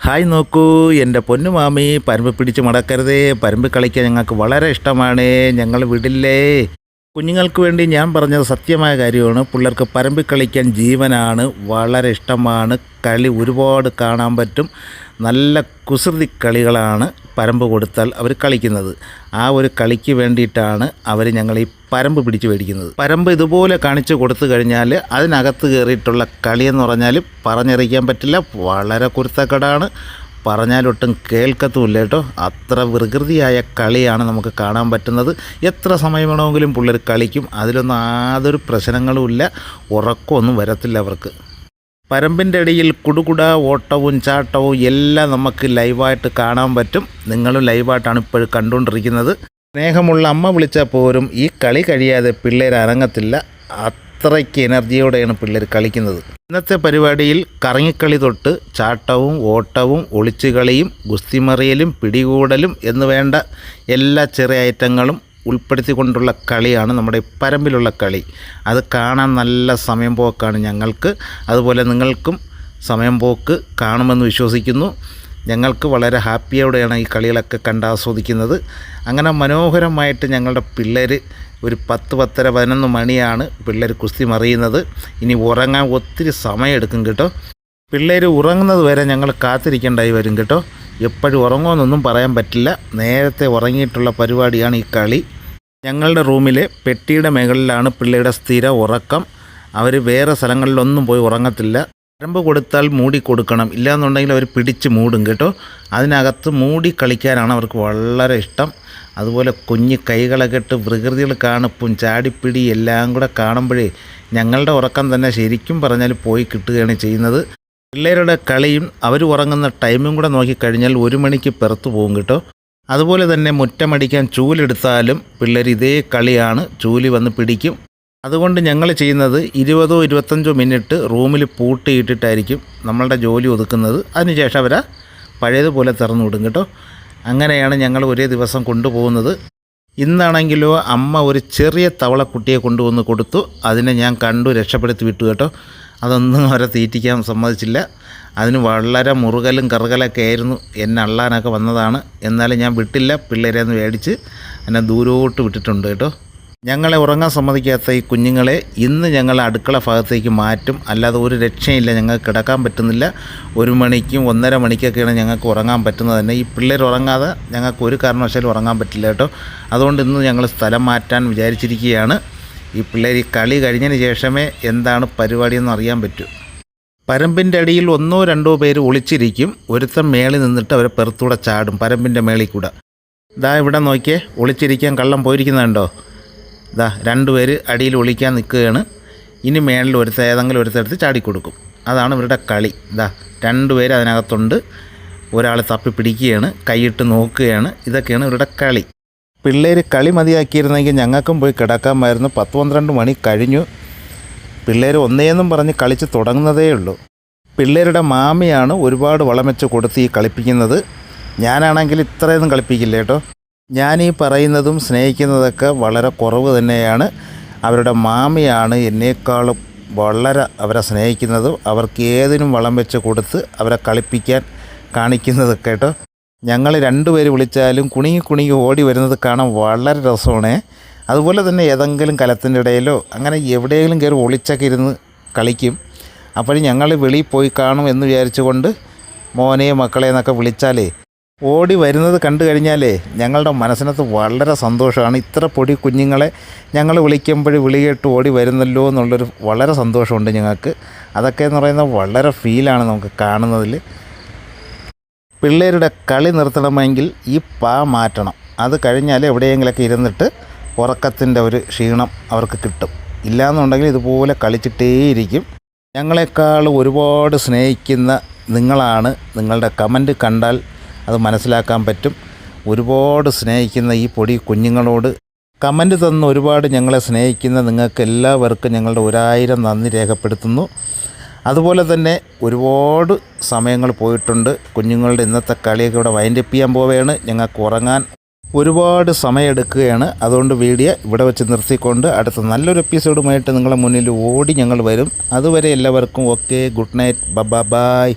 Hi നോക്കൂ എന്റെ പൊന്നുമാമി പരമ്പ് പിടിച്ച് മടക്കരുതേ. പരമ്പ് കളിക്കാൻ ഞങ്ങൾക്ക് വളരെ ഇഷ്ടമാണ്. ഞങ്ങൾ വിടില്ലേ? കുഞ്ഞുങ്ങൾക്ക് വേണ്ടി ഞാൻ പറഞ്ഞത് സത്യമായ കാര്യമാണ്. പിള്ളേർക്ക് പരമ്പ് കളിക്കാൻ ജീവനാണ് വളരെ ഇഷ്ടമാണ്. കളി ഒരുപാട് കാണാൻ പറ്റും. നല്ല കുസൃതി കളികളാണ് പരമ്പ് കൊടുത്താൽ അവർ കളിക്കുന്നത്. ആ ഒരു കളിക്ക് വേണ്ടിയിട്ടാണ് അവർ ഞങ്ങൾ ഈ പരമ്പ് പിടിച്ച് മേടിക്കുന്നത്. പരമ്പ് ഇതുപോലെ കാണിച്ചു കൊടുത്തു കഴിഞ്ഞാൽ അതിനകത്ത് കയറിയിട്ടുള്ള കളിയെന്ന് പറഞ്ഞാൽ പറഞ്ഞറിയിക്കാൻ പറ്റില്ല. വളരെ കുരുത്തക്കടാണ്. പറഞ്ഞാലൊട്ടും കേൾക്കത്തുമില്ല കേട്ടോ. അത്ര വികൃതിയായ കളിയാണ് നമുക്ക് കാണാൻ പറ്റുന്നത്. എത്ര സമയം വേണമെങ്കിലും പിള്ളേർ കളിക്കും. അതിലൊന്നും യാതൊരു പ്രശ്നങ്ങളുമില്ല ഉറക്കമൊന്നും വരത്തില്ല അവർക്ക്. പരമ്പിന്റെ ഇടയിൽ കുടുകുട ഓട്ടവും ചാട്ടവും എല്ലാം നമുക്ക് ലൈവായിട്ട് കാണാൻ പറ്റും. നിങ്ങളും ലൈവായിട്ടാണ് ഇപ്പോൾ കണ്ടുകൊണ്ടിരിക്കുന്നത്. സ്നേഹമുള്ള അമ്മ വിളിച്ചാൽ പോരും ഈ കളി കഴിയാതെ പിള്ളേർ അനങ്ങത്തില്ല അത്രയ്ക്ക് എനർജിയോടെയാണ് പിള്ളേർ കളിക്കുന്നത്. ഇന്നത്തെ പരിപാടിയിൽ കറങ്ങിക്കളി തൊട്ട് ചാട്ടവും ഓട്ടവും ഒളിച്ചുകളിയും ഗുസ്തിമറിയലും പിടികൂടലും എന്ന് വേണ്ട എല്ലാ ചെറിയ ഐറ്റങ്ങളും ഉൾപ്പെടുത്തിക്കൊണ്ടുള്ള കളിയാണ് നമ്മുടെ പരമ്പിലുള്ള കളി. അത് കാണാൻ നല്ല സമയം പോക്കാണ് ഞങ്ങൾക്ക്. അതുപോലെ നിങ്ങൾക്കും സമയം പോക്ക് കാണുമെന്ന് വിശ്വസിക്കുന്നു. ഞങ്ങൾക്ക് വളരെ ഹാപ്പിയോടെയാണ് ഈ കളികളൊക്കെ കണ്ട് ആസ്വദിക്കുന്നത്. അങ്ങനെ മനോഹരമായിട്ട് ഞങ്ങളുടെ പിള്ളേർ ഒരു പത്ത് പത്തര പതിനൊന്ന് മണിയാണ് പിള്ളേർ കുസ്തി മറിയുന്നത്. ഇനി ഉറങ്ങാൻ ഒത്തിരി സമയമെടുക്കും കേട്ടോ. പിള്ളേർ ഉറങ്ങുന്നത് വരെ ഞങ്ങൾ കാത്തിരിക്കേണ്ടായി വരും കേട്ടോ. എപ്പോഴും ഉറങ്ങുമെന്നൊന്നും പറയാൻ പറ്റില്ല. നേരത്തെ ഉറങ്ങിയിട്ടുള്ള പരിപാടിയാണ് ഈ കളി. ഞങ്ങളുടെ റൂമിലെ പെട്ടിയുടെ മുകളിലാണ് പിള്ളേരുടെ സ്ഥിര ഉറക്കം. അവർ വേറെ സ്ഥലങ്ങളിലൊന്നും പോയി ഉറങ്ങത്തില്ല. പരമ്പ് കൊടുത്താൽ മൂടി കൊടുക്കണം. ഇല്ലാന്നുണ്ടെങ്കിൽ അവർ പിടിച്ച് മൂടും കേട്ടോ. അതിനകത്ത് മൂടി കളിക്കാനാണ് അവർക്ക് വളരെ ഇഷ്ടം. അതുപോലെ കുഞ്ഞ് കൈകളൊക്കെ ഇട്ട് വികൃതികൾ കാണുപ്പും ചാടിപ്പിടി എല്ലാം കൂടെ കാണുമ്പോഴേ ഞങ്ങളുടെ ഉറക്കം തന്നെ ശരിക്കും പറഞ്ഞാൽ പോയി കിട്ടുകയാണ് ചെയ്യുന്നത്. പിള്ളേരുടെ കളിയും അവർ ഉറങ്ങുന്ന ടൈമും കൂടെ നോക്കിക്കഴിഞ്ഞാൽ ഒരു മണിക്ക് പുറത്തു പോകും കേട്ടോ. അതുപോലെ തന്നെ മുറ്റമടിക്കാൻ ചൂലെടുത്താലും പിള്ളേർ ഇതേ കളിയാണ് ചൂലി വന്ന് പിടിക്കും. അതുകൊണ്ട് ഞങ്ങൾ ചെയ്യുന്നത് ഇരുപതോ ഇരുപത്തഞ്ചോ മിനിറ്റ് റൂമിൽ പൂട്ടിയിട്ടിട്ടായിരിക്കും നമ്മളുടെ ജോലി ഒതുക്കുന്നത്. അതിനുശേഷം അവരാ പഴയതുപോലെ തുറന്നു വിടും കേട്ടോ. അങ്ങനെയാണ് ഞങ്ങൾ ഒരേ ദിവസം കൊണ്ടുപോകുന്നത്. ഇന്നാണെങ്കിലോ അമ്മ ഒരു ചെറിയ തവളക്കുട്ടിയെ കൊണ്ടുവന്ന് കൊടുത്തു. അതിനെ ഞാൻ കണ്ടു രക്ഷപ്പെടുത്തി വിട്ടു കേട്ടോ. അതൊന്നും അവരെ തീറ്റിക്കാൻ സമ്മതിച്ചില്ല. അതിന് വളരെ മുറുകലും കറുകലൊക്കെ ആയിരുന്നു എന്നെ അള്ളാനൊക്കെ വന്നതാണ്. എന്നാലും ഞാൻ വിട്ടില്ല. പിള്ളേരെ ഒന്ന് മേടിച്ച് എന്നെ ദൂരോട്ട് വിട്ടിട്ടുണ്ട് കേട്ടോ. ഞങ്ങളെ ഉറങ്ങാൻ സമ്മതിക്കാത്ത ഈ കുഞ്ഞുങ്ങളെ ഇന്ന് ഞങ്ങൾ അടുക്കള ഭാഗത്തേക്ക് മാറ്റും. അല്ലാതെ ഒരു രക്ഷയില്ല ഞങ്ങൾക്ക് കിടക്കാൻ പറ്റുന്നില്ല. ഒരു മണിക്കും ഒന്നര മണിക്കൊക്കെയാണ് ഞങ്ങൾക്ക് ഉറങ്ങാൻ പറ്റുന്നത് തന്നെ. ഈ പിള്ളേർ ഉറങ്ങാതെ ഞങ്ങൾക്ക് ഒരു കാരണവശാലും ഉറങ്ങാൻ പറ്റില്ല കേട്ടോ. അതുകൊണ്ട് ഇന്ന് ഞങ്ങൾ സ്ഥലം മാറ്റാൻ വിചാരിച്ചിരിക്കുകയാണ്. ഈ പിള്ളേർ ഈ കളി കഴിഞ്ഞതിന് ശേഷമേ എന്താണ് പരിപാടിയെന്ന് അറിയാൻ പറ്റൂ. പരമ്പിന്റെ അടിയിൽ ഒന്നോ രണ്ടോ പേര് ഒളിച്ചിരിക്കും. ഒരുത്തൻ മേളിൽ നിന്നിട്ട് അവരെ പെറുത്തൂടെ ചാടും പരമ്പിന്റെ മേളിൽ കൂടെ. ദാ ഇവിടെ നോക്കിയേ ഒളിച്ചിരിക്കാൻ കള്ളം പോയിരിക്കുന്നുണ്ടോ? ദാ രണ്ടുപേര് അടിയിൽ ഒളിക്കാൻ നിൽക്കുകയാണ്. ഇനി മേളിൽ ഒരുത്ത ഏതെങ്കിലും ഒരുത്തെടുത്ത് ചാടിക്കൊടുക്കും. അതാണ് ഇവരുടെ കളി. ദാ രണ്ടുപേര് അതിനകത്തുണ്ട്. ഒരാൾ തപ്പി പിടിക്കുകയാണ് കൈയിട്ട് നോക്കുകയാണ്. ഇതൊക്കെയാണ് ഇവരുടെ കളി. പിള്ളേർ കളി മതിയാക്കിയിരുന്നെങ്കിൽ ഞങ്ങൾക്കും പോയി കിടക്കാമായിരുന്നു. പത്ത് പന്ത്രണ്ട് മണി കഴിഞ്ഞു. പിള്ളേർ ഒന്നേന്നും പറഞ്ഞ് കളിച്ച് തുടങ്ങുന്നതേ ഉള്ളൂ. പിള്ളേരുടെ മാമിയാണ് ഒരുപാട് വളമെച്ച് കൊടുത്ത് ഈ കളിപ്പിക്കുന്നത്. ഞാനാണെങ്കിൽ ഇത്രയൊന്നും കളിപ്പിക്കില്ല കേട്ടോ. ഞാൻ ഈ പറയുന്നതും സ്നേഹിക്കുന്നതൊക്കെ വളരെ കുറവ് തന്നെയാണ്. അവരുടെ മാമിയാണ് എന്നേക്കാളും വളരെ അവരെ സ്നേഹിക്കുന്നതും അവർക്ക് ഏതിനും വളം വെച്ച് കൊടുത്ത് അവരെ കളിപ്പിക്കാൻ കാണിക്കുന്നതൊക്കെ കേട്ടോ. ഞങ്ങൾ രണ്ടുപേര് വിളിച്ചാലും കുണുങ്ങി കുണുങ്ങി ഓടി വരുന്നത് കാണാൻ വളരെ രസമാണ്. അതുപോലെ തന്നെ ഏതെങ്കിലും കലത്തിന്റെ ഇടയിലോ അങ്ങനെ എവിടെയെങ്കിലും കയറി ഒളിച്ചൊക്കെ ഇരുന്ന് കളിക്കും. അപ്പോൾ ഞങ്ങൾ വെളിയിൽ പോയി കാണും എന്ന് വിചാരിച്ചുകൊണ്ട് മോനെ മക്കളെ എന്നൊക്കെ വിളിച്ചാലേ ഓടി വരുന്നത് കണ്ടു കഴിഞ്ഞാലേ ഞങ്ങളുടെ മനസ്സിനകത്ത് വളരെ സന്തോഷമാണ്. ഇത്ര പൊടി കുഞ്ഞുങ്ങളെ ഞങ്ങൾ വിളിക്കുമ്പോൾ വിളി കേട്ട് ഓടി വരുന്നല്ലോ എന്നുള്ളൊരു വളരെ സന്തോഷമുണ്ട് ഞങ്ങൾക്ക്. അതൊക്കെ എന്ന് പറയുന്നത് വളരെ ഫീലാണ് നമുക്ക് കാണുന്നതിൽ പിള്ളേരുടെ കളി നിർത്തണമെങ്കിൽ ഈ പാ മാറ്റണം. അത് കഴിഞ്ഞാൽ എവിടെയെങ്കിലൊക്കെ ഇരുന്നിട്ട് ഉറക്കത്തിന്റെ ഒരു ക്ഷീണം അവർക്ക് കിട്ടും. ഇല്ലയെന്നുണ്ടെങ്കിൽ ഇതുപോലെ കളിച്ചിട്ടേയിരിക്കും. ഞങ്ങളെക്കാൾ ഒരുപാട് സ്നേഹിക്കുന്ന നിങ്ങളാണ്. നിങ്ങളുടെ കമന്റ് കണ്ടാൽ അത് മനസ്സിലാക്കാൻ പറ്റും. ഒരുപാട് സ്നേഹിക്കുന്ന ഈ പൊടി കുഞ്ഞുങ്ങളോട് കമന്റ് തന്ന് ഒരുപാട് ഞങ്ങളെ സ്നേഹിക്കുന്ന നിങ്ങൾക്ക് എല്ലാവർക്കും ഞങ്ങളുടെ ഒരായിരം നന്ദി രേഖപ്പെടുത്തുന്നു. അതുപോലെ തന്നെ ഒരുപാട് സമയങ്ങൾ പോയിട്ടുണ്ട്. കുഞ്ഞുങ്ങളുടെ ഇന്നത്തെ കളിയൊക്കെ ഇവിടെ വൈൻഡപ്പ് ചെയ്യാൻ പോവുകയാണ്. ഞങ്ങൾക്ക് ഉറങ്ങാൻ ഒരുപാട് സമയമെടുക്കുകയാണ് അതുകൊണ്ട് വീഡിയോ ഇവിടെ വെച്ച് നിർത്തിക്കൊണ്ട് അടുത്ത നല്ലൊരു എപ്പിസോഡുമായിട്ട് നിങ്ങളുടെ മുന്നിൽ ഓടി ഞങ്ങൾ വരും. അതുവരെ എല്ലാവർക്കും ഓക്കെ ഗുഡ് നൈറ്റ് ബബ ബായ്